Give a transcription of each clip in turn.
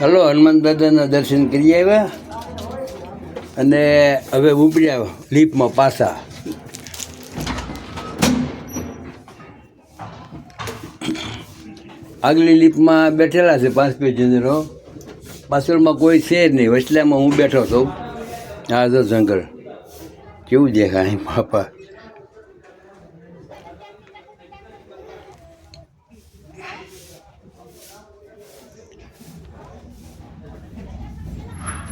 Hello, Hanuman દાદાના દર્શન કરી આવ્યા અને હવે ઉપડ્યા લીપમાં પાછા. આગલી લીપમાં બેઠેલા છે પાંચ પેસેન્જરો પાછળમાં કોઈ છે જ નહીં. વચલામાં હું બેઠો હતો આ તો જંગલ. કેવું દેખાય બાપા?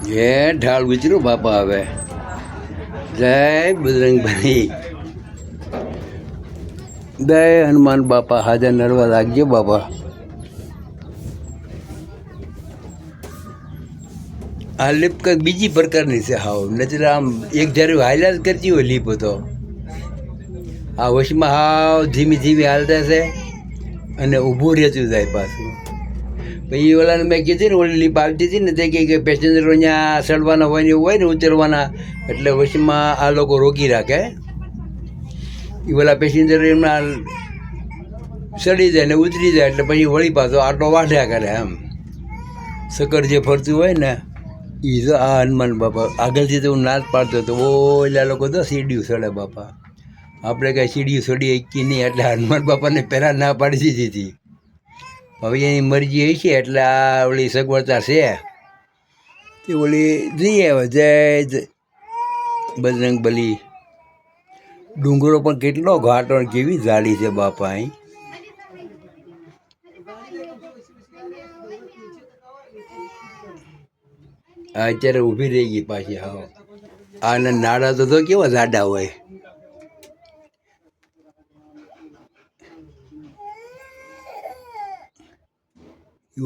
એ ઢાળ ઉતર્યું બાપા આવે જય બજરંગભાઈ જય હનુમાન બાપા, હાજર નરવા લાગજો બાપા. આ લીપ કંઈક બીજી પ્રકારની છે હાવ. નજર આમ એક જ્યારે હાલ્યા કરતી હોય લીપ તો. આ વશમાં હાવ ધીમી ધીમી હાલતા છે અને ઊભું રહેતું જાય પાછું. પછી ઓલાને મેં કીધી ને, ઓલી લીપ આવતી હતી ને, તે કહે કે પેસેન્જરો અહીંયા ચડવાના હોય ને એવું હોય ને, ઉતરવાના. એટલે વચમાં આ લોકો રોકી રાખે. એ ઓલા પેસેન્જર એમના ચડી જાય ને ઉતરી જાય, એટલે પછી વળી પાછો આટો વાઢ્યા કરે એમ. સકર જે ફરતું હોય ને એ તો આ હનુમાન બાપા, આગળથી તો હું નાદ પાડતો હતો, ઓલા લોકો તો સીડીયું સડે બાપા. આપણે કાંઈ સીડીયું સડી શકી નહીં, એટલે હનુમાન બાપાને પહેલાં ના પાડી દીધી હતી. હવે એની મરજી એ છે, એટલે આ ઓલી સગવડતા છે. તે ઓલી જઈએ હવે જય બજરંગ બલી. ડુંગરો પણ કેટલો ઘાટો કેવી જાડી છે બાપા અહીં અત્યારે ઊભી રહી ગઈ પાછી, હા. અને નાડા તો તો કેવા જાડા હોય.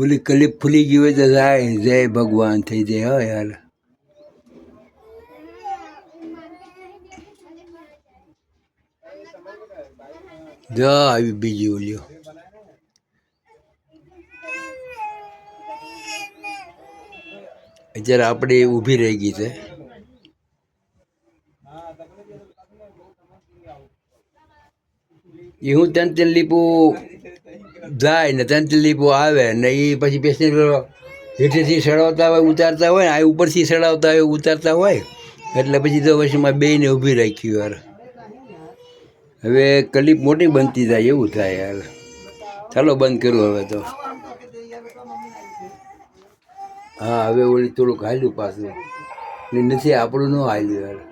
ઓલી કલીપ ફૂલી ગઈ હોય તો જાય, જય ભગવાન થઈ જાય, હો યાર. જો આવી બીજી ઓલીઓ. અત્યારે આપણે ઊભી રહી ગઈ છે. એ હું ત્યાં ત્રણ લીપું જાય ને ત્રણ લીપો આવે ને એ પછી પેસેન્જર હેઠેથી ચડાવતા હોય, ઉતારતા હોય ને આ ઉપરથી ચડાવતા હોય, ઉતારતા હોય. એટલે પછી તો વચમાં બેયને ઊભી રાખી યાર. હવે કલીપ મોટી બનતી થાય એવું થાય યાર. ચાલો બંધ કરું હવે તો. હા, હવે ઓલી થોડુંક હાલ્યું પાછું. નથી, આપણું ન હાલ્યું યાર.